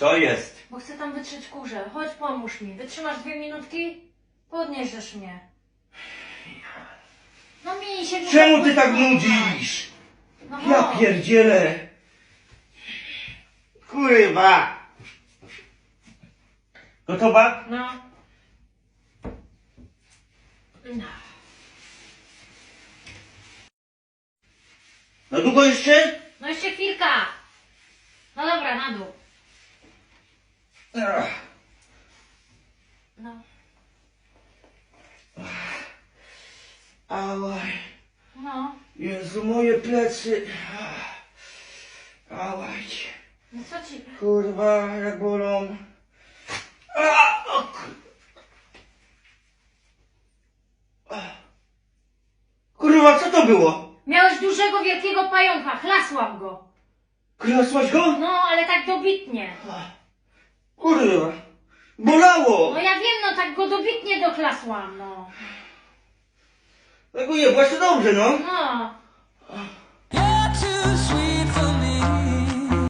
Co jest? Bo chcę tam wytrzeć kurze. Chodź, pomóż mi. Wytrzymasz dwie minutki? Podniesiesz mnie. No mi się... Czemu ty tak nudzisz? No Ja chodź. pierdzielę. Kurwa. Gotowa? No. No. Na długo jeszcze? No jeszcze chwilka. No dobra, na dół. Ach. No. Ałaj. No. Jezu, moje plecy. Ałaj. No co ci... Kurwa, jak bolą. A, o kur- Ach. Kurwa, co to było? Miałeś dużego, wielkiego pająka. Chlasłam go. Krasłaś go? No, ale tak dobitnie. Kurwa, bolało. No ja wiem, no tak go dobitnie doklasłam, no. Tak ujebłaś to dobrze, no. No.